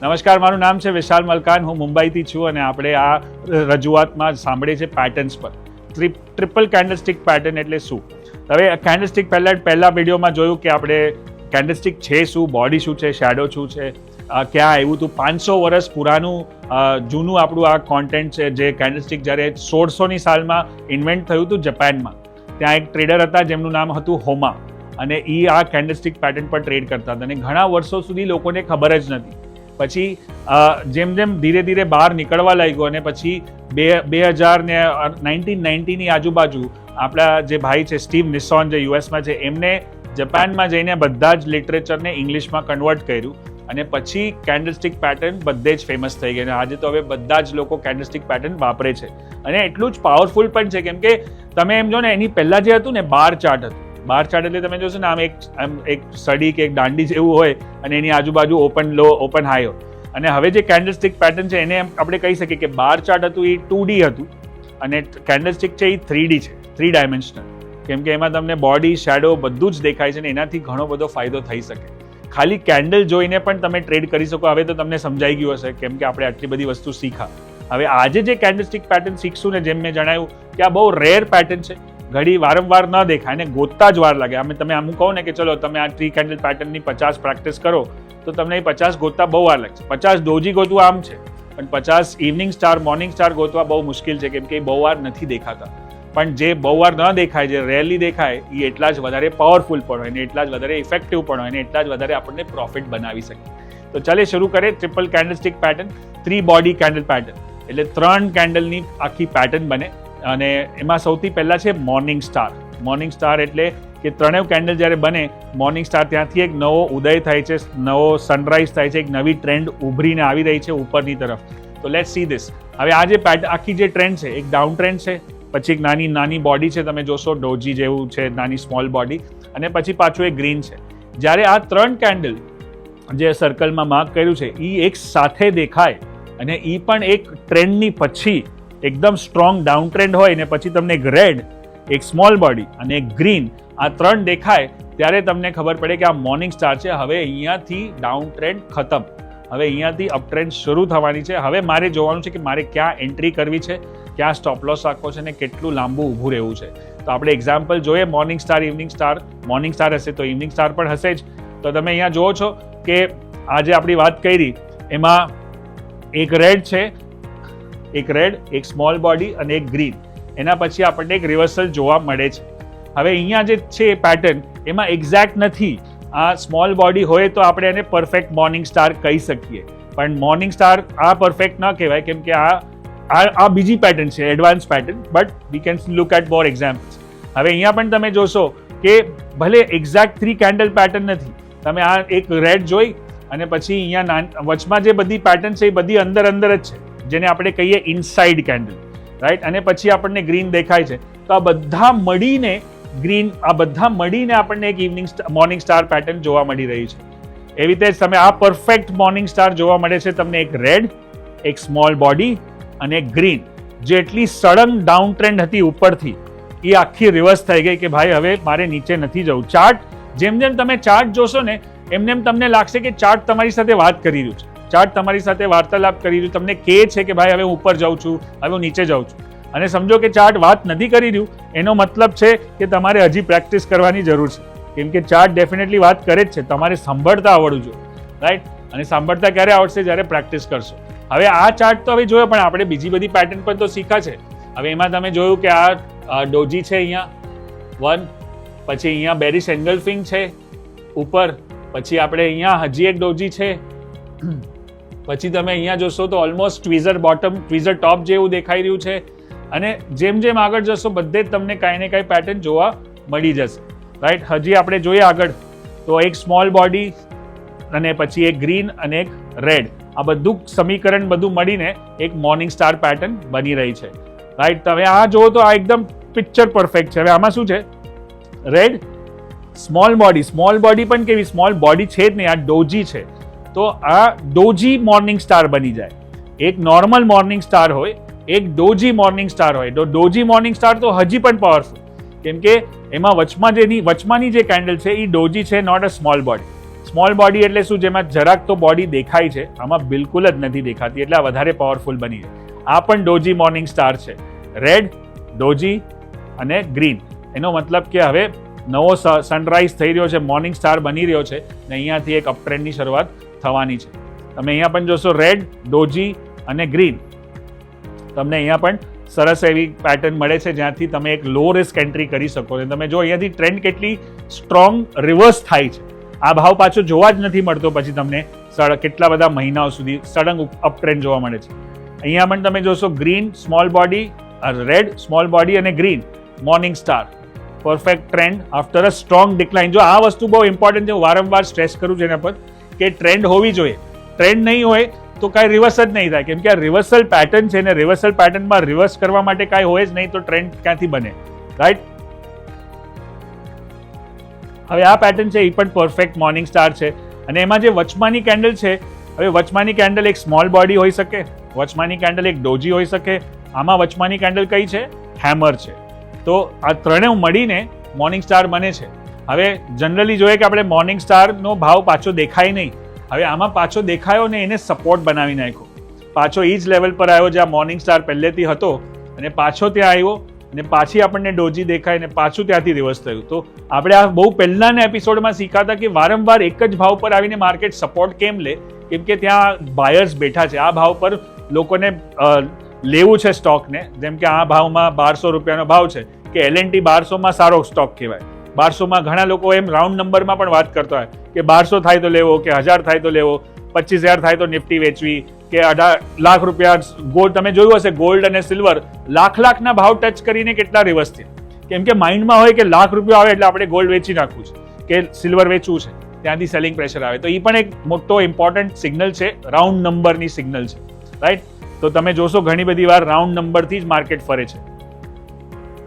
નમસ્કાર, મારું નામ છે વિશાલ મલકાન. હું મુંબઈથી છું અને આપણે આ રજૂઆતમાં સાંભળીએ છીએ પેટર્ન્સ પર. ટ્રિપ ટ્રિપલ કેન્ડલસ્ટિક પેટર્ન એટલે શું? હવે કેન્ડલસ્ટિક પહેલાં પહેલાં વિડીયોમાં જોયું કે આપણે કેન્ડલસ્ટિક છે શું બોડી શું છે શેડો શું છે ક્યાં આવ્યું હતું? પાંચસો વર્ષ પુરાનું જૂનું આપણું આ કોન્ટેન્ટ છે જે કેન્ડલસ્ટિક જ્યારે સોળસોની સાલમાં ઇન્વેન્ટ થયું હતું જપાનમાં ત્યાં એક ટ્રેડર હતા, જેમનું નામ હતું હોમા અને એ આ કેન્ડલસ્ટિક પેટર્ન પર ટ્રેડ કરતા હતા. અને ઘણા વર્ષો સુધી લોકોને ખબર જ નથી. પછી જેમ જેમ ધીરે ધીરે બહાર નીકળવા લાગ્યો અને પછી બે બે હજાર ને નાઇન્ટીન નાઇન્ટીની આજુબાજુ આપણા જે ભાઈ છે, સ્ટીવ નિસોન જે યુએસમાં છે, એમને જપાનમાં જઈને બધા જ લિટરેચરને ઇંગ્લિશમાં કન્વર્ટ કર્યું અને પછી કેન્ડલસ્ટિક પેટર્ન બધે જ ફેમસ થઈ ગઈ અને આજે તો હવે બધા જ લોકો કેન્ડલસ્ટિક પેટર્ન વાપરે છે. અને એટલું જ પાવરફુલ પણ છે, કેમ કે તમે એમ જો ને, એની પહેલાં જે હતું ને, બાર ચાર્ટ હતું. બાર ચાર્ટ એટલે તમે જોશો ને આમ એક આમ એક સડી કે એક દાંડી જેવું હોય અને એની આજુબાજુ ઓપન લો ઓપન હાઈ હોય. અને હવે જે કેન્ડલસ્ટિક પેટર્ન છે, એને આપણે કહી શકીએ કે બાર ચાર્ટ હતું એ ટુ ડી હતું અને કેન્ડલસ્ટિક છે એ થ્રી ડી છે થ્રી ડાયમેન્શનલ કેમ કે એમાં તમને બોડી શેડો બધું જ દેખાય છે ને એનાથી ઘણો બધો ફાયદો થઈ શકે. ખાલી કેન્ડલ જોઈને પણ તમે ટ્રેડ કરી શકો. હવે તો તમને સમજાઈ ગયું હશે કેમ કે આપણે આટલી બધી વસ્તુ શીખા. હવે આજે જે કેન્ડલસ્ટિક પેટર્ન શીખશું ને જેમ મેં જણાવ્યું કે આ બહુ રેર પેટર્ન છે ઘડી વારંવાર ન દેખાય અને ગોતતા જ વાર લાગે. અમે તમે આમ કહો ને કે ચલો, તમે આ ટ્રી કેન્ડલ પેટર્નની પચાસ પ્રેક્ટિસ કરો, તો તમને એ પચાસ ગોતતા બહુ વાર લાગશે. પચાસ ડોજી ગોતવું આમ છે, પણ પચાસ ઇવનિંગ સ્ટાર મોર્નિંગ સ્ટાર ગોતવા બહુ મુશ્કેલ છે, કેમ કે એ બહુ વાર નથી દેખાતા. પણ જે બહુ વાર ન દેખાય, જે રેરલી દેખાય, એ એટલા જ વધારે પાવરફુલ પણ હોય ને એટલા જ વધારે ઇફેક્ટિવ પણ હોય ને એટલા જ વધારે આપણને પ્રોફિટ બનાવી શકે. તો ચાલે, શરૂ કરે triple candlestick pattern three body candle pattern એટલે ત્રણ કેન્ડલની આખી પેટર્ન બને. અને એમાં સૌથી પહેલાં છે મોર્નિંગ સ્ટાર મોર્નિંગ સ્ટાર એટલે કે ત્રણેય કેન્ડલ જ્યારે બને મોર્નિંગ સ્ટાર ત્યાંથી એક નવો ઉદય થાય છે, નવો સનરાઈઝ થાય છે, એક નવી ટ્રેન્ડ ઉભરીને આવી રહી છે ઉપરની તરફ. તો લેટ સી ધીસ હવે આ જે પેટ આખી જે ટ્રેન્ડ છે, એક ડાઉન ટ્રેન્ડ છે, પછી એક નાની નાની બોડી છે, તમે જોશો ડોજી જેવું છે, નાની સ્મોલ બોડી અને પછી પાછું એક ગ્રીન છે. જ્યારે આ ત્રણ કેન્ડલ જે સર્કલમાં માર્ક કર્યું છે એ એક સાથે દેખાય, અને એ પણ એક ટ્રેન્ડની પછી એકદમ સ્ટ્રોંગ ડાઉન ટ્રેન્ડ હોય ને પછી તમને એક રેડ, એક સ્મોલ બોડી અને એક ગ્રીન આ ત્રણ દેખાય, ત્યારે તમને ખબર પડે કે આ મોર્નિંગ સ્ટાર છે. હવે અહીંયાથી ડાઉન ટ્રેન્ડ ખતમ. હવે અહીંયાથી અપ ટ્રેન્ડ શરૂ થવાની છે. હવે મારે જોવાનું છે કે મારે ક્યાં એન્ટ્રી કરવી છે, ક્યાં સ્ટોપ લોસ રાખવો છે ને કેટલું લાંબુ ઊભું રહેવું છે. તો આપણે એક્ઝામ્પલ જોઈએ morning star evening star morning star હશે તો ઇવનિંગ સ્ટાર પણ હશે જ. તો તમે અહીંયા જુઓ છો કે આજે આપણી વાત કરી, એમાં એક રેડ છે એક રેડ, એક સ્મોલ બોડી અને એક ગ્રીન. એના પછી આપણને એક રિવર્સલ જોવા મળે છે. હવે અહીંયા જે છે પેટર્ન એમાં એક્ઝેક્ટ નથી. આ સ્મોલ બોડી હોય તો આપણે એને પરફેક્ટ મોર્નિંગ સ્ટાર કહી શકીએ. પણ મોર્નિંગ સ્ટાર આ પરફેક્ટ ન કહેવાય, કેમ કે આ આ બીજી પેટર્ન છે advance pattern but we can look at more examples હવે અહીંયા પણ તમે જોશો કે ભલે એક્ઝેક્ટ થ્રી કેન્ડલ પેટર્ન નથી, તમે આ એક રેડ જોઈ અને પછી અહીંયા વચમાં જે બધી પેટર્ન છે એ બધી અંદર અંદર જ છે. જેને આપણે કહીએ ઇનસાઇડ કેન્ડલ રાઈટ અને પછી આપણને ગ્રીન દેખાય છે. તો આ બધા મળીને ગ્રીન આ બધા મળીને આપણને એક ઇવનિંગ મોર્નિંગ સ્ટાર પેટર્ન જોવા મળી રહી છે. એવી રીતે તમે આ પરફેક્ટ મોર્નિંગ સ્ટાર જોવા મળે છે તમને એક રેડ એક સ્મોલ બોડી અને ગ્રીન જે એટલી સડન ડાઉન ટ્રેન્ડ હતી ઉપરથી, એ આખી રિવર્સ થઈ ગઈ કે ભાઈ હવે મારે નીચે નથી જવું. ચાર્ટ જેમ જેમ તમે ચાર્ટ જોશો ને એમને એમ તમને લાગશે કે ચાર્ટ તમારી સાથે વાત કરી રહ્યું છે. ચાર્ટ તમારી સાથે વાર્તાલાપ કરી રહ્યું. તમને કહે છે કે ભાઈ, હવે હું ઉપર જાઉં છું, હવે હું નીચે જાઉં છું. અને સમજો કે ચાર્ટ વાત નથી કરી રહ્યું. એનો મતલબ છે કે તમારે હજી પ્રેક્ટિસ કરવાની જરૂર છે. કેમ કે ચાર્ટ ડેફિનેટલી વાત કરે જ છે. તમારે સાંભળતા આવડવું જોઈએ. રાઈટ અને સાંભળતા ક્યારે આવડશે? જ્યારે પ્રેક્ટિસ કરશો. હવે આ ચાર્ટ તો હવે જોયો, પણ આપણે બીજી બધી પેટર્ન પણ તો શીખા છે. હવે એમાં તમે જોયું કે આ ડોજી છે અહીંયા. વન પછી અહીંયા બેરિસ એંગલફિંગ છે. ઉપર, પછી આપણે અહીંયા હજી એક ડોજી છે. પછી તમે અહીંયા જોશો તો almost tweezer bottom tweezer top જેવું દેખાઈ રહ્યું છે. અને જેમ જેમ આગળ જશો, બધે જ તમને કાંઈ ને કાંઈ પેટર્ન જોવા મળી જશે. રાઈટ હજી આપણે જોઈએ આગળ. તો એક સ્મોલ બોડી અને પછી એક ગ્રીન અને એક રેડ આ બધું સમીકરણ બધું મળીને એક મોર્નિંગ સ્ટાર પેટર્ન બની રહી છે. રાઈટ તમે આ જુઓ તો આ એકદમ પિક્ચર પરફેક્ટ છે. હવે આમાં શું છે? Red small body small body પણ કેવી? સ્મોલ બોડી છે જ નહીં. આ ડોજી છે. તો આ ડોજી મોર્નિંગ સ્ટાર બની જાય. એક નોર્મલ મોર્નિંગ સ્ટાર હોય, એક ડોજી મોર્નિંગ સ્ટાર હોય. તો ડોજી મોર્નિંગ સ્ટાર તો હજી પણ પાવરફુલ કેમ કે એમાં વચમાં જેની, વચમાંની જે કેન્ડલ છે, એ ડોજી છે not a small body small body એટલે શું? જેમાં જરાક તો બોડી દેખાય છે, આમાં બિલકુલ જ નથી દેખાતી. એટલે આ વધારે પાવરફુલ બની છે આ પણ ડોજી મોર્નિંગ સ્ટાર છે. રેડ ડોજી અને ગ્રીન એનો મતલબ કે હવે નવો સનરાઈઝ થઈ રહ્યો છે, મોર્નિંગ સ્ટાર બની રહ્યો છે. ને અહીંયાથી એક અપટ્રેન્ડની શરૂઆત થવાની છે. તમે અહીંયા પણ જોશો રેડ ડોજી અને ગ્રીન તમને અહીંયા પણ સરસ એવી પેટર્ન મળે છે જ્યાંથી તમે એક લો રિસ્ક એન્ટ્રી કરી શકો છો. તમે જો અહીંયાથી ટ્રેન્ડ કેટલી સ્ટ્રોંગ રિવર્સ થાય છે. આ ભાવ પાછો જોવા જ નથી મળતો, પછી તમને કેટલા બધા મહિનાઓ સુધી સડંગ અપ ટ્રેન્ડ જોવા મળે છે. અહીંયા પણ તમે જોશો green small body red small body અને green morning star perfect trend after a strong decline જો આ વસ્તુ બહુ ઇમ્પોર્ટન્ટ છે, હું વારંવાર સ્ટ્રેસ કરું છું એના પર. કે ટ્રેન્ડ હોવી જોઈએ. ટ્રેન્ડ નહીં હોય તો કાંઈ રિવર્સ જ નહીં થાય. કેમ કે આ રિવર્સલ પેટર્ન છે ને રિવર્સલ પેટર્નમાં રિવર્સ કરવા માટે કાંઈ હોય જ નહીં તો ટ્રેન્ડ ક્યાંથી બને? રાઈટ હવે આ પેટર્ન છે, એ પણ પરફેક્ટ મોર્નિંગ સ્ટાર છે. અને એમાં જે વચમાની કેન્ડલ છે, હવે વચમાની કેન્ડલ એક સ્મોલ બોડી હોઈ શકે, વચમાની કેન્ડલ એક ડોજી હોઈ શકે. આમાં વચમાની કેન્ડલ કઈ છે? હેમર છે. તો આ ત્રણેય મળીને મોર્નિંગ સ્ટાર બને છે. હવે જનરલી જોઈએ કે આપણે મોર્નિંગ સ્ટારનો ભાવ પાછો દેખાય નહીં. હવે આમાં પાછો દેખાયો ને એને સપોર્ટ બનાવી નાખ્યો. પાછો એ જ લેવલ પર આવ્યો જ્યાં મોર્નિંગ સ્ટાર પહેલેથી હતો અને પાછો ત્યાં આવ્યો અને પાછી આપણને ડોજી દેખાય ને પાછું ત્યાંથી રિવર્સ થયું. તો આપણે આ બહુ પહેલાના એપિસોડમાં શીખાતા કે વારંવાર એક જ ભાવ પર આવીને માર્કેટ સપોર્ટ કેમ લે? કેમ કે ત્યાં બાયર્સ બેઠા છે. આ ભાવ પર લોકોને લેવું છે સ્ટોકને જેમ કે આ ભાવમાં બારસો રૂપિયાનો ભાવ છે. કે એલ એન ટી બારસોમાં સારો સ્ટોક કહેવાય. બારસોમાં ઘણા લોકો એમ રાઉન્ડ નંબરમાં પણ વાત કરતા હોય કે બારસો થાય તો લેવો, કે હજાર થાય તો લેવો, પચીસ હજાર થાય તો નિફ્ટી વેચવી, કે અઢાર લાખ રૂપિયા ગોલ્ડ, તમે જોયું હશે, ગોલ્ડ અને સિલ્વર લાખ લાખના ભાવ ટચ કરીને કેટલા રિવર્સ થયા. કેમ કે માઇન્ડમાં હોય કે લાખ રૂપિયા આવે એટલે આપણે ગોલ્ડ વેચી નાખવું છે, કે સિલ્વર વેચવું છે, ત્યાંથી સેલિંગ પ્રેશર આવે. તો એ પણ એક મોટો ઇમ્પોર્ટન્ટ સિગ્નલ છે રાઉન્ડ નંબરની સિગ્નલ છે. રાઈટ તો તમે જોશો ઘણી બધી વાર રાઉન્ડ નંબરથી જ માર્કેટ ફરે છે.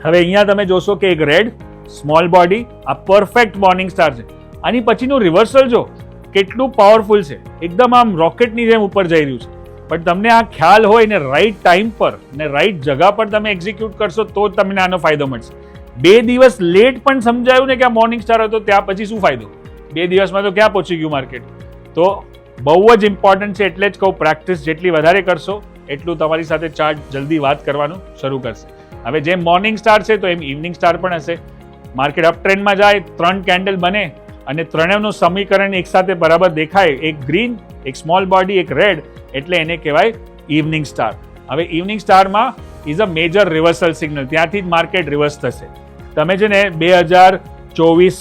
હવે અહીંયા તમે જોશો કે એક રેડ સ્મોલ બોડી આ પરફેક્ટ મોર્નિંગ સ્ટાર છે. આની પછીનું રિવર્સલ જો, કેટલું પાવરફુલ છે. એકદમ આમ રોકેટની જેમ ઉપર જઈ રહ્યું છે. પણ તમને આ ખ્યાલ હોય ને રાઈટ ટાઈમ પર, ને રાઈટ જગા પર તમે એક્ઝિક્યુટ કરશો, તો જ તમને આનો ફાયદો મળશે. બે દિવસ લેટ પણ સમજાયું ને કે આ મોર્નિંગ સ્ટાર હતો, ત્યાં પછી શું ફાયદો? બે દિવસમાં તો ક્યાં પહોંચી ગયું માર્કેટ તો બહુ જ ઇમ્પોર્ટન્ટ છે, એટલે જ કહું પ્રેક્ટિસ જેટલી વધારે કરશો, એટલું તમારી સાથે ચાર્ટ જલ્દી વાત કરવાનું શરૂ કરશે. હવે જેમ મોર્નિંગ સ્ટાર છે, તો એમ ઇવનિંગ સ્ટાર પણ હશે. માર્કેટ અપ ટ્રેન્ડમાં જાય, ત્રણ કેન્ડલ બને અને ત્રણેયનું સમીકરણ એકસાથે બરાબર દેખાય. એક ગ્રીન, એક સ્મોલ બોડી, એક રેડ, એટલે એને કહેવાય ઇવનિંગ સ્ટાર. હવે ઇવનિંગ સ્ટારમાં is a major reversal signal ત્યાંથી જ માર્કેટ રિવર્સ થશે. તમે છે ને બે હજાર ચોવીસ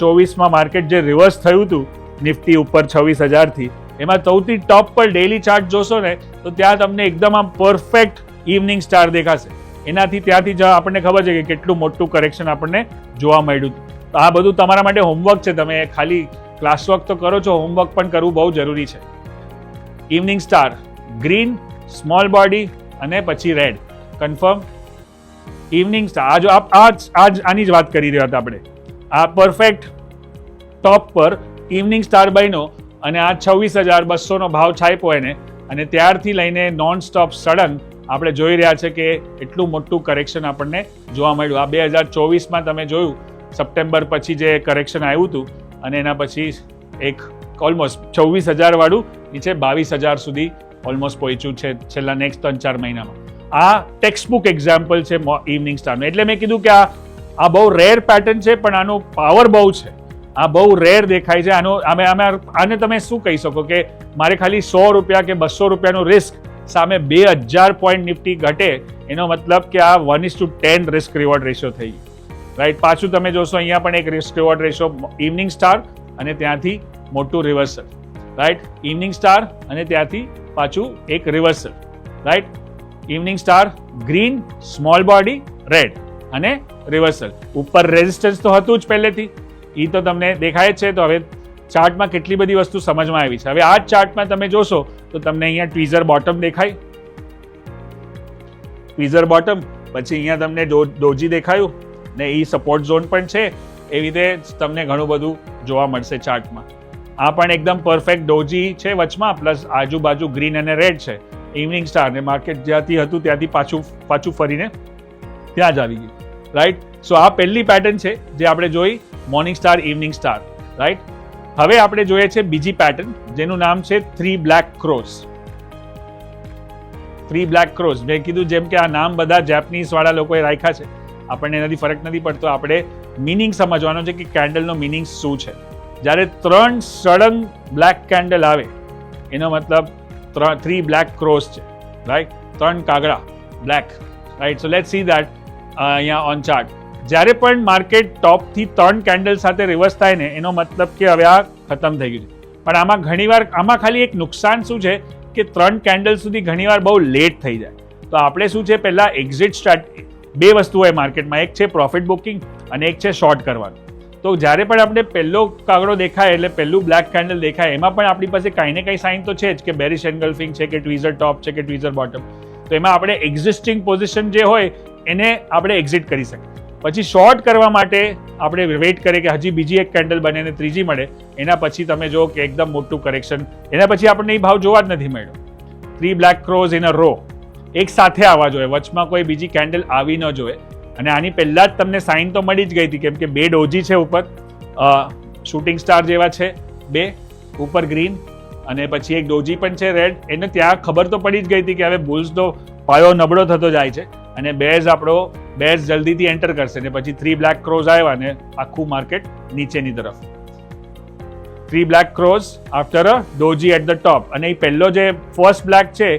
ચોવીસમાં માર્કેટ જે રિવર્સ થયું હતું, નિફ્ટી ઉપર છવ્વીસ હજારથી, એમાં સૌથી ટોપ પર ડેલી ચાર્ટ જોશો ને, તો ત્યાં તમને એકદમ આમ પરફેક્ટ ઇવનિંગ સ્ટાર દેખાશે. એનાથી ત્યાંથી જ આપણને ખબર છે કે કેટલું મોટું કરેક્શન આપણને જોવા મળ્યું. તો આ બધું તમારા માટે હોમવર્ક છે. તમે ખાલી ક્લાસવર્ક તો કરો છો. હોમવર્ક પણ કરવું બહુ જરૂરી છે. Evening star green small body અને પછી રેડ કન્ફર્મ ઇવનિંગ સ્ટાર આ જો આપ આ જ- આ જ આની જ વાત કરી રહ્યા હતા આપણે. આ પરફેક્ટ ટોપ પર ઇવનિંગ સ્ટાર બન્યો અને આ છવ્વીસ હજાર બસોનો ભાવ છાપ્યો એને. અને ત્યારથી લઈને નોન સ્ટોપ સડન આપણે જોઈ રહ્યા છે કે એટલું મોટું કરેક્શન આપણને જોવા મળ્યું. આ બે હજાર ચોવીસમાં તમે જોયું, સપ્ટેમ્બર પછી જે કરેક્શન આવ્યું હતું, અને એના પછી એક ઓલમોસ્ટ છવ્વીસ હજારવાળું, નીચે બાવીસ હજાર સુધી ઓલમોસ્ટ પહોંચ્યું છે છેલ્લા નેક્સ્ટ ત્રણ ચાર મહિનામાં. આ ટેક્સ્ટબુક એક્ઝામ્પલ છે ઇવનિંગ સ્ટારનું એટલે મેં કીધું કે આ આ બહુ રેર પેટર્ન છે, પણ આનો પાવર બહુ છે. આ બહુ રેર દેખાય છે. આનો અમે અમે આને તમે શું કહી શકો કે મારે ખાલી સો રૂપિયા કે બસો રૂપિયાનું રિસ્ક સામે બે હજાર પોઈન્ટ નિફ્ટી ઘટે, એનો મતલબ કે આ one is to ten risk reward ratio થઈ રાઈટ પાછું તમે જોશો, અહીંયા પણ એક risk reward ratio evening star અને ત્યાંથી મોટું રિવર્સલ રાઈટ ઇવનિંગ સ્ટાર અને ત્યાંથી પાછું એક reversal right evening star green small body red અને રિવર્સલ ઉપર રેઝિસ્ટન્સ તો હતું જ પહેલેથી. એ તો તમને દેખાય છે. તો હવે ચાર્ટમાં કેટલી બધી વસ્તુ સમજમાં આવી છે. હવે આ ચાર્ટમાં તમે જોશો તો તમને અહીંયા ટ્વીઝર બોટમ દેખાય. ટ્વીઝર બોટમ પછી અહીંયા તમને ડોજી દેખાયું ને એ સપોર્ટ ઝોન પણ છે. એવી રીતે તમને ઘણું બધું જોવા મળશે ચાર્ટમાં આ પણ એકદમ પરફેક્ટ ડોજી છે વચમાં પ્લસ આજુબાજુ ગ્રીન અને રેડ છે. ઇવનિંગ સ્ટાર ને માર્કેટ જ્યાંથી હતું ત્યાંથી પાછું પાછું ફરીને ત્યાં જ આવી ગયું. રાઈટ સો આ પહેલી પેટર્ન છે જે આપણે જોઈ morning star evening star right હવે આપણે જોઈએ છે બીજી પેટર્ન જેનું નામ છે three black crows three black crows મેં કીધું જેમ કે આ નામ બધા જેપનીઝ વાળા લોકોએ રાખ્યા છે. આપણને એનાથી ફરક નથી પડતો. આપણે મિનિંગ સમજવાનો છે કે કેન્ડલનો મિનિંગ શું છે. જ્યારે ત્રણ સળંગ બ્લેક કેન્ડલ આવે, એનો મતલબ થ્રી બ્લેક ક્રોસ છે. રાઈટ ત્રણ કાગડા black right so let see that અહીંયા ઓન ચાર્ટ જ્યારે પણ માર્કેટ ટોપથી ત્રણ કેન્ડલ સાથે રિવર્સ થાય ને, એનો મતલબ કે હવે આ ખતમ થઈ ગયું છે. પણ આમાં ઘણીવાર, આમાં ખાલી એક નુકસાન શું છે કે ત્રણ કેન્ડલ સુધી ઘણીવાર બહુ લેટ થઈ જાય. તો આપણે શું છે, પહેલાં એક્ઝિટ સ્ટાર્ટ બે વસ્તુ હોય માર્કેટમાં એક છે પ્રોફિટ બુકિંગ અને એક છે શોર્ટ કરવાનું. તો જ્યારે પણ આપણે પહેલો કાગડો દેખાય, એટલે પહેલું બ્લેક કેન્ડલ દેખાય, એમાં પણ આપણી પાસે કાંઈ ને કંઈ સાઇન તો છે જ કે બેરિશ એન્ગલ્ફિંગ છે કે ટ્વીઝર ટોપ છે કે ટ્વીઝર બોટમ તો એમાં આપણે એક્ઝિસ્ટિંગ પોઝિશન જે હોય, એને આપણે એક્ઝિટ કરી શકીએ. પછી શોર્ટ કરવા માટે આપણે વેઇટ કરીએ કે હજી બીજી એક કેન્ડલ બને અને ત્રીજી મળે. એના પછી તમે જો કે એકદમ મોટું કરેક્શન એના પછી આપણને એ ભાવ જોવા જ નથી મળ્યો. Three black crows in a row એક સાથે આવવા જોઈએ. વચમાં કોઈ બીજી કેન્ડલ આવી ન જોઈએ. અને આની પહેલાં જ તમને સાઇન તો મળી જ ગઈ હતી કેમ કે બે ડોજી છે ઉપર. શૂટિંગ સ્ટાર જેવા છે બે, ઉપર ગ્રીન અને પછી એક ડોજી પણ છે રેડ એને ત્યાં ખબર તો પડી જ ગઈ હતી કે હવે બુલ્સનો પાયો નબળો થતો જાય છે. અને બેઝ આપણો બેઝ જલ્દીથી એન્ટર કરશે ને પછી થ્રી બ્લેક ક્રોઝ આવ્યા ને આખું માર્કેટ નીચેની તરફ. Three black crows after a doji at the top અને એ પહેલો જે ફર્સ્ટ બ્લેક છે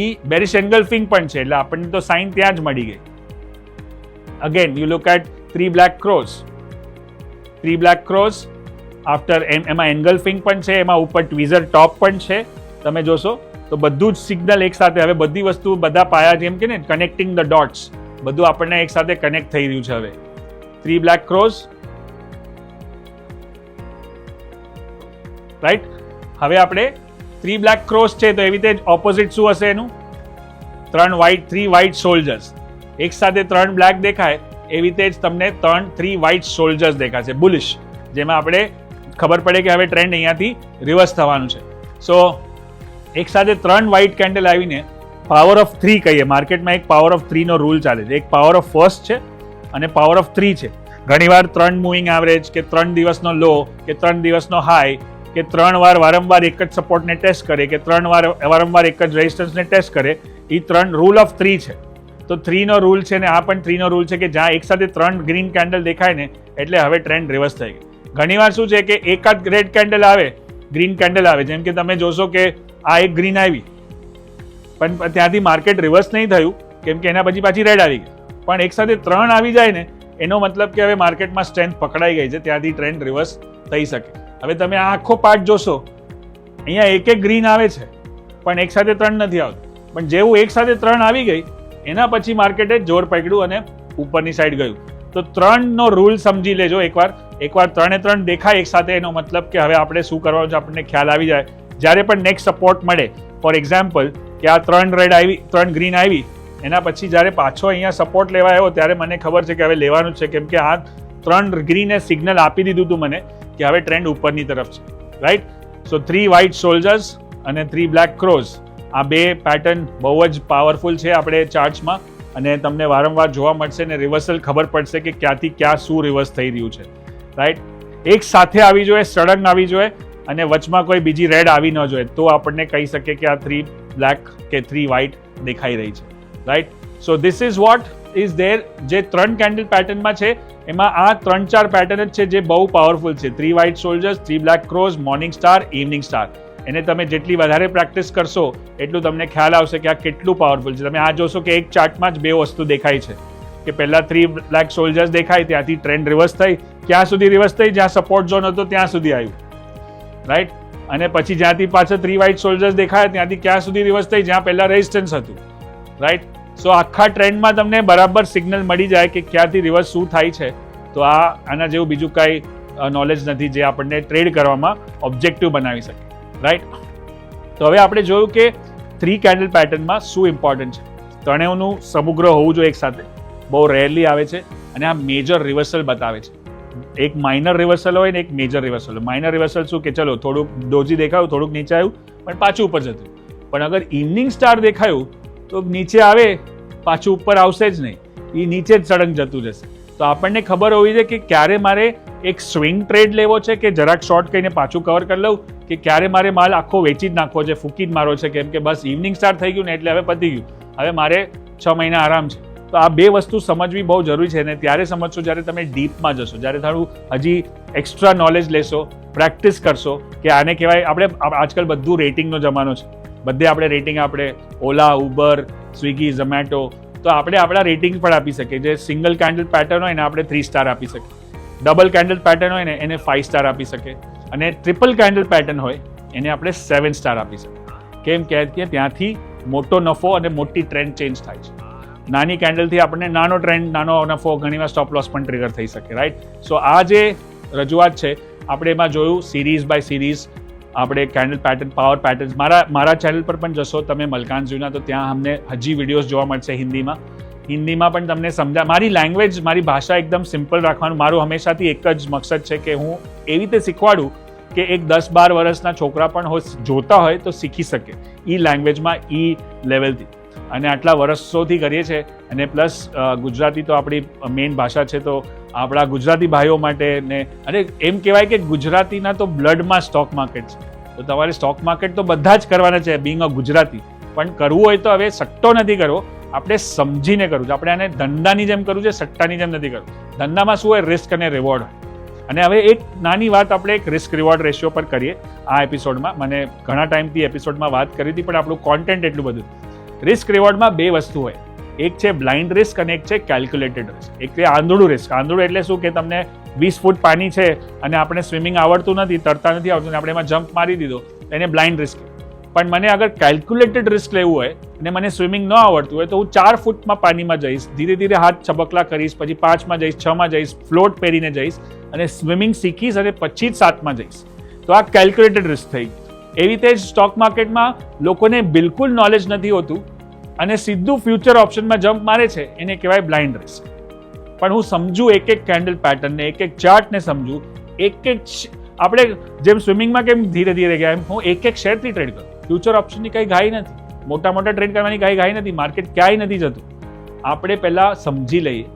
એ બેરિશ એન્ગલ્ફિંગ પણ છે, એટલે આપણને તો સાઇન ત્યાં જ મળી ગઈ. Again you look at three black crows three black crows after એમ, એમાં એન્ગલ્ફિંગ પણ છે, એમાં ઉપર ટ્વીઝર ટોપ પણ છે. તમે જોશો, તો બધું જ સિગ્નલ એક સાથે. હવે બધી વસ્તુ બધા પાયા જેમ કે ને કનેક્ટિંગ ધ ડોટ્સ બધું આપણને એક સાથે કનેક્ટ થઈ રહ્યું છે હવે. થ્રી બ્લેક ક્રોઝ રાઈટ હવે આપણે થ્રી બ્લેક ક્રોસ છે તો એવી રીતે ઓપોઝિટ શું હશે એનું? ત્રણ વ્હાઇટ થ્રી વ્હાઇટ સોલ્જર્સ એક સાથે ત્રણ બ્લેક દેખાય, એવી રીતે જ તમને ત્રણ થ્રી વ્હાઇટ સોલ્જર્સ દેખાશે બુલિશ જેમાં આપણે ખબર પડે કે હવે ટ્રેન્ડ અહીંયાથી રિવર્સ થવાનું છે. સો એક સાથે ત્રણ વ્હાઇટ કેન્ડલ આવીને પાવર ઓફ થ્રી કહીએ. માર્કેટમાં એક પાવર ઓફ થ્રીનો રૂલ ચાલે છે. એક પાવર ઓફ ફર્સ્ટ છે અને પાવર ઓફ થ્રી છે. ઘણીવાર ત્રણ મૂવિંગ એવરેજ કે ત્રણ દિવસનો લો કે ત્રણ દિવસનો હાઈ કે ત્રણ વાર વારંવાર એક જ સપોર્ટને ટેસ્ટ કરે કે ત્રણ વાર વારંવાર એક જ રેઝિસ્ટન્સને ટેસ્ટ કરે એ ત્રણ રૂલ ઓફ થ્રી છે. તો થ્રીનો રૂલ છે ને આ પણ થ્રીનો રૂલ છે કે જ્યાં એક સાથે ત્રણ ગ્રીન કેન્ડલ દેખાય ને, એટલે હવે ટ્રેન્ડ રિવર્સ થઈ ગઈ. ઘણીવાર શું છે કે એકાદ રેડ કેન્ડલ આવે ગ્રીન કેન્ડલ આવે. જેમ કે તમે જોશો કે આ એક ગ્રીન આવી. પણ ત્યાંથી માર્કેટ રિવર્સ નહીં થયું, કેમ કે એના પછી પાછી રેડ આવી ગઈ. પણ એક સાથે ત્રણ આવી જાય ને, એનો મતલબ કે હવે માર્કેટમાં સ્ટ્રેન્થ પકડાઈ ગઈ છે, ત્યાંથી ટ્રેન્ડ રિવર્સ થઈ શકે. હવે તમે આ આખો પાર્ટ જોશો, અહીંયા એક એક ગ્રીન આવે છે, પણ એક સાથે ત્રણ નથી આવતું. પણ જેવું એક સાથે ત્રણ આવી ગઈ, એના પછી માર્કેટે જોર પકડ્યું અને ઉપરની સાઈડ ગયું. તો ત્રણનો રૂલ સમજી લેજો એકવાર. એકવાર ત્રણે ત્રણ દેખાય, એક સાથે એનો મતલબ કે હવે આપણે શું કરવાનું છે, આપણને ખ્યાલ આવી જાય. જ્યારે પણ નેક્સ્ટ સપોર્ટ મળે ફોર એક્ઝામ્પલ કે આ ત્રણ રેડ આવી, ત્રણ ગ્રીન આવી, એના પછી જ્યારે પાછો અહીંયા સપોર્ટ લેવા આવ્યો, ત્યારે મને ખબર છે કે હવે લેવાનું છે. કેમ કે આ ત્રણ ગ્રીને સિગ્નલ આપી દીધું હતું મને કે હવે ટ્રેન્ડ ઉપરની તરફ છે. Right so three white soldiers અને થ્રી બ્લેક ક્રોઝ આ બે પેટર્ન બહુ જ પાવરફુલ છે આપણે ચાર્ટ્સમાં અને તમને વારંવાર જોવા મળશે ને રિવર્સલ ખબર પડશે કે ક્યાંથી ક્યાં શું રિવર્સ થઈ રહ્યું છે. રાઈટ એક સાથે આવી જોઈએ સડન આવી જોઈએ. અને વચમાં કોઈ બીજી રેડ આવી ન જોઈએ, તો આપણને કહી શકીએ કે આ થ્રી બ્લેક કે થ્રી વ્હાઇટ દેખાઈ રહી છે. Right so this is what is there જે ત્રણ કેન્ડલ પેટર્નમાં છે, એમાં આ ત્રણ ચાર પેટર્ન જ છે જે બહુ પાવરફુલ છે. Three white soldiers three black crows morning star evening star એને તમે જેટલી વધારે પ્રેક્ટિસ કરશો, એટલું તમને ખ્યાલ આવશે કે આ કેટલું પાવરફુલ છે. તમે આ જોશો કે એક ચાર્ટમાં જ બે વસ્તુ દેખાય છે. કે પહેલાં થ્રી બ્લેક સોલ્જર્સ દેખાય, ત્યાંથી ટ્રેન્ડ રિવર્સ થઈ. ક્યાં સુધી રિવર્સ થઈ? જ્યાં સપોર્ટ ઝોન હતો, ત્યાં સુધી આવ્યું. રાઈટ? અને પછી જ્યાંથી પાછળ થ્રી વ્હાઇટ સોલ્જર્સ દેખાયા, ત્યાંથી ક્યાં સુધી રિવર્સ થઈ? જ્યાં પહેલાં રેઝિસ્ટન્સ હતું. રાઈટ? સો આખા ટ્રેન્ડમાં તમને બરાબર સિગ્નલ મળી જાય કે ક્યાંથી રિવર્સ શું થાય છે. તો આ આના જેવું બીજું કાંઈ નોલેજ નથી જે આપણને ટ્રેડ કરવામાં ઓબ્જેક્ટિવ બનાવી શકે. રાઈટ? તો હવે આપણે જોયું કે થ્રી કેન્ડલ પેટર્નમાં શું ઇમ્પોર્ટન્ટ છે. ત્રણેયનું સમગ્ર હોવું જોઈએ એકસાથે બહુ રેરલી આવે છે અને આ મેજર રિવર્સલ બતાવે છે. એક માઇનર રિવર્સલ હોય ને એક મેજર રિવર્સલ હોય. માઇનર રિવર્સલ શું કે ચલો, થોડુંક ડોજી દેખાયું, થોડુંક નીચે આવ્યું, પણ પાછું ઉપર જતું. પણ અગર ઇવનિંગ સ્ટાર દેખાયું, તો નીચે આવે, પાછું ઉપર આવશે જ નહીં. એ નીચે જ સળંગ જતું જશે. તો આપણને ખબર હોવી જોઈએ કે ક્યારે મારે એક સ્વિંગ ટ્રેડ લેવો છે કે જરાક શોર્ટ કહીને પાછું કવર કરી લઉં, કે ક્યારે મારે માલ આખો વેચી જ નાખવો છે, ફૂકી જ મારો છે, કેમ કે બસ ઇવનિંગ સ્ટાર્ટ થઈ ગયું ને એટલે હવે પતી ગયું. હવે મારે છ મહિના આરામ છે. તો આ બે વસ્તુ સમજવી બહુ જરૂરી છે અને ત્યારે સમજશો જ્યારે તમે ડીપમાં જશો, જ્યારે થોડું હજી એક્સ્ટ્રા નોલેજ લેશો પ્રેક્ટિસ કરશો કે આને કહેવાય, આપણે આજકાલ બધું રેટિંગનો જમાનો છે. બધે આપણે રેટિંગ આપણે ઓલા ઉબર સ્વિગી ઝોમેટો તો આપણે આપણા રેટિંગ પણ આપી શકીએ. જે સિંગલ કેન્ડલ પેટર્ન હોય ને, આપણે થ્રી સ્ટાર આપી શકીએ. ડબલ કેન્ડલ પેટર્ન હોય ને, એને ફાઇવ સ્ટાર આપી શકીએ. અને ટ્રિપલ કેન્ડલ પેટર્ન હોય, એને આપણે સેવન સ્ટાર આપી શકીએ. કેમ કે ત્યાંથી મોટો નફો અને મોટી ટ્રેન્ડ ચેન્જ થાય છે. નાની કેન્ડલથી આપણને નાનો ટ્રેન્ડ નાનો નફો ઘણીવાર સ્ટોપ લોસ પણ ટ્રિગર થઈ શકે રાઈટ સો આ જે રજૂઆત છે, આપણે એમાં જોયું સિરીઝ બાય સિરીઝ આપણે કેન્ડલ પેટર્ન પાવર પેટર્ન મારા મારા ચેનલ પર પણ જશો, તમે મલકાન જોઈના તો ત્યાં અમને હજી વિડીયોઝ જોવા મળશે હિન્દીમાં. હિન્દીમાં પણ તમને સમજા, મારી લેંગ્વેજ મારી ભાષા એકદમ સિમ્પલ રાખવાનું, મારું હંમેશાથી એક જ મકસદ છે કે હું એવી રીતે શીખવાડું કે એક દસ બાર વર્ષના છોકરા પણ જોતા હોય તો શીખી શકે. ઈ લેંગ્વેજમાં ઈ લેવલથી અને આટલા વર્ષોથી કરીએ છીએ. અને પ્લસ ગુજરાતી તો આપણી મેઇન ભાષા છે તો આપણા ગુજરાતી ભાઈઓ માટે ને, અરે, એમ કહેવાય કે ગુજરાતીના તો બ્લડમાં સ્ટોક માર્કેટ છે. તો તમારે સ્ટોક માર્કેટ તો બધા જ કરવાના છે બિંગ અ ગુજરાતી. પણ કરવું હોય તો હવે સટ્ટો નથી કરવો. આપણે સમજીને કરવું છે. આપણે આને ધંધાની જેમ કરવું છે, સટ્ટાની જેમ નથી કરવું. ધંધામાં શું હોય? રિસ્ક અને રિવોર્ડ અને હવે એક નાની વાત આપણે એક રિસ્ક રિવોર્ડ રેશિયો પર કરીએ. આ એપિસોડમાં મને ઘણા ટાઈમથી એપિસોડમાં વાત કરી હતી, પણ આપણું કોન્ટેન્ટ એટલું બધું. રિસ્ક રિવોર્ડમાં બે વસ્તુ હોય. એક છે બ્લાઇન્ડ રિસ્ક અને એક છે કેલ્ક્યુલેટેડ રિસ્ક એક છે આંધળું રિસ્ક આંધળું એટલે શું કે તમને વીસ ફૂટ પાણી છે અને આપણે સ્વિમિંગ આવડતું નથી, તરતા નથી આવડતું આપણે એમાં જમ્પ મારી દીધો એને બ્લાઇન્ડ રિસ્ક પણ મને અગર કેલ્ક્યુલેટેડ રિસ્ક લેવું હોય અને મને સ્વિમિંગ ન આવડતું હોય તો હું ચાર ફૂટમાં પાણીમાં જઈશ, ધીરે ધીરે હાથ છબકલા કરીશ, પછી પાંચમાં જઈશ, છમાં જઈશ ફ્લોટ પહેરીને જઈશ અને સ્વિમિંગ શીખીશ અને પછી જ સાતમાં જઈશ. તો આ કેલ્ક્યુલેટેડ રિસ્ક થઈ એવી રીતે સ્ટોક માર્કેટમાં લોકોને બિલકુલ નોલેજ નથી હોતું અને સીધું ફ્યુચર ઓપ્શનમાં જમ્પ મારે છે, એને કહેવાય બ્લાઇન્ડ રિસ્ક પણ હું સમજું એક એક કેન્ડલ પેટર્નને એક એક ચાર્ટને સમજું, એક એક આપણે જેમ સ્વિમિંગમાં કેમ ધીરે ધીરે ગયા, એમ હું એક એક શેરથી ટ્રેડ કરું. ફ્યુચર ઓપ્શનની કંઈ ઘાઈ નથી. મોટા મોટા ટ્રેડ કરવાની કંઈ ઘાઈ નથી માર્કેટ ક્યાંય નથી જતું. આપણે પહેલાં સમજી લઈએ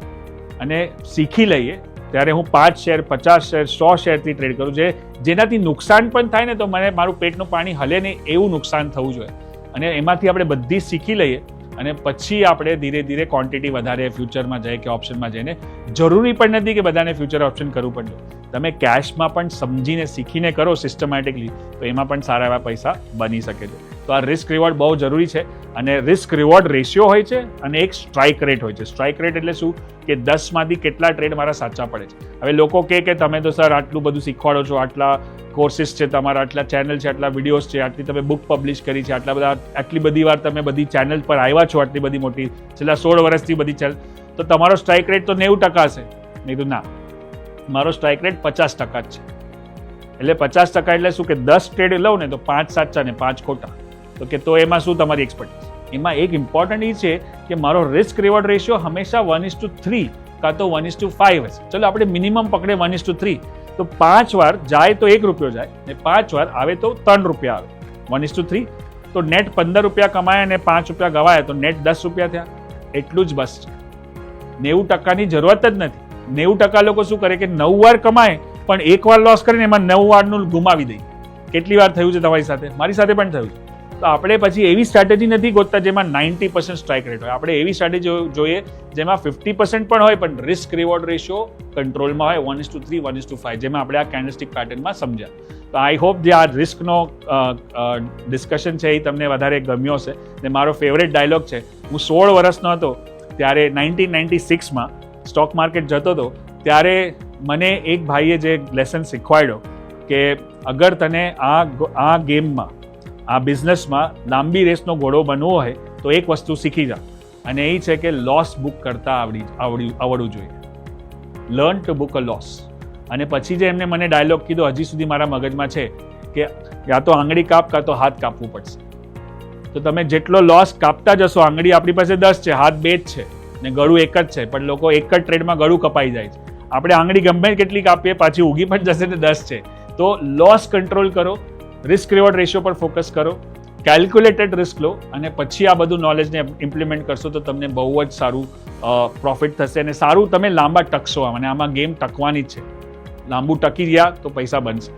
અને શીખી લઈએ, ત્યારે હું પાંચ શેર પચાસ શેર સો શેરથી ટ્રેડ કરું. જે જેનાથી નુકસાન પણ થાય ને, તો મને મારું પેટનું પાણી હલે નહીં, એવું નુકસાન થવું જોઈએ. અને એમાંથી આપણે બધી શીખી લઈએ અને પછી આપણે ધીરે ધીરે ક્વોન્ટિટી વધારે ફ્યુચરમાં જઈએ કે ઓપ્શનમાં જઈને. જરૂરી પણ નથી કે બધાને ફ્યુચર ઓપ્શન કરવું પડે. તમે કેશમાં પણ સમજીને, શીખીને કરો સિસ્ટમેટિકલી તો એમાં પણ સારા એવા પૈસા બની શકે છે. તો આ રિસ્ક રિવોર્ડ બહુ જરૂરી છે અને રિસ્ક રિવોર્ડ રેશિયો હોય છે અને એક સ્ટ્રાઇક રેટ હોય છે. સ્ટ્રાઇક રેટ એટલે શું? કે દસમાંથી કેટલા ટ્રેડ મારા સાચા પડે છે. હવે લોકો કહે કે તમે તો સર આટલું બધું શીખવાડો છો, આટલા કોર્સિસ છે તમારા, આટલા ચેનલ છે, આટલા વિડીયોઝ છે, આટલી તમે બુક પબ્લિશ કરી છે, આટલા બધા, આટલી બધી વાર તમે બધી ચેનલ પર આવ્યા છો, આટલી બધી મોટી, છેલ્લા સોળ વર્ષથી બધી ચેનલ તો તમારો સ્ટ્રાઇક રેટ તો નેવું ટકા હશે. મેં કીધું, ના. મારો સ્ટ્રાઇક રેટ પચાસ ટકા જ છે. એટલે પચાસ ટકા એટલે શું? કે દસ ટ્રેડ લઉં ને તો પાંચ સાચા ને પાંચ ખોટા. તો કે તો એમાં શું તમારી એક્સપર્ટીસ એમાં એક ઇમ્પોર્ટન્ટ એ છે કે મારો રિસ્ક રિવોર્ડ રેશિયો હંમેશા વન ઇસ ટુ થ્રી કાં તો વન ઇસ ટુ ફાઈવ હશે. ચલો આપણે મિનિમમ પકડે વન ઇસ ટુ થ્રી તો પાંચ વાર જાય તો એક રૂપિયો જાય ને પાંચ વાર આવે તો ત્રણ રૂપિયા આવે. વન ઇસ ટુ થ્રી તો નેટ પંદર રૂપિયા કમાયા અને પાંચ રૂપિયા ગવાયા તો નેટ દસ રૂપિયા થયા. એટલું જ બસ છે. નેવું ટકાની જરૂરત જ નથી. નેવું ટકા લોકો શું કરે કે નવ વાર કમાય, પણ એક વાર લોસ કરીને એમાં નવ વારનું ગુમાવી દઈએ કેટલી વાર થયું છે તમારી સાથે? મારી સાથે પણ થયું છે. તો આપણે પછી એવી સ્ટ્રેટેજી નથી ગોતતા જેમાં નાઇન્ટી પર્સન્ટ સ્ટ્રાઇક રેટ હોય. આપણે એવી સ્ટ્રેટેજી જોઈએ જેમાં ફિફ્ટી પર્સન્ટ પણ હોય, પણ રિસ્ક રિવોર્ડ રેશિયો કંટ્રોલમાં હોય one is to three one is to five જેમાં આપણે આ કેન્ડલસ્ટિક પેટર્નમાં સમજ્યા. તો આઈ હોપ જે આ રિસ્કનો ડિસ્કશન છે એ તમને વધારે ગમ્યો હશે. ને મારો ફેવરેટ ડાયલોગ છે, હું સોળ વર્ષનો હતો, ત્યારે નાઇન્ટીન નાઇન્ટી સિક્સમાં સ્ટોક માર્કેટ જતો હતો, ત્યારે મને એક ભાઈએ જે લેસન શીખવાડ્યો કે અગર તને આ આ ગેમમાં આ બિઝનેસમાં લાંબી રેસનો ઘોડો બનવો હોય તો એક વસ્તુ શીખી જા. અને એ છે કે લોસ બુક કરતાં આવડી આવડી, આવડવું જોઈએ. Learn to book a loss અને પછી જે એમને મને ડાયલોગ કીધો, હજી સુધી મારા મગજમાં છે કે યા તો આંગળી કાપ કાં તો હાથ કાપવું પડશે. તો તમે જેટલો લોસ કાપતા જશો, આંગળી આપણી પાસે દસ છે, હાથ બે જ છે. ને ગળું એક જ છે, પણ લોકો એક જ ટ્રેડમાં ગળું કપાઈ જાય છે. આપણે આંગળી ગમે કેટલી કાપીએ, પાછી ઉગી પણ જશે ને દસ છે. તો લોસ કંટ્રોલ કરો રિસ્ક રિવોર્ડ રેશિયો પર ફોકસ કરો. કેલ્ક્યુલેટેડ રિસ્ક લો અને પછી આ બધું નોલેજને ઇમ્પ્લિમેન્ટ કરશો તો તમને બહુ જ સારું પ્રોફિટ થશે અને સારું તમે લાંબા ટકશો અને આમાં ગેમ ટકવાની જ છે. લાંબુ ટકી ગયા તો પૈસા બનશે.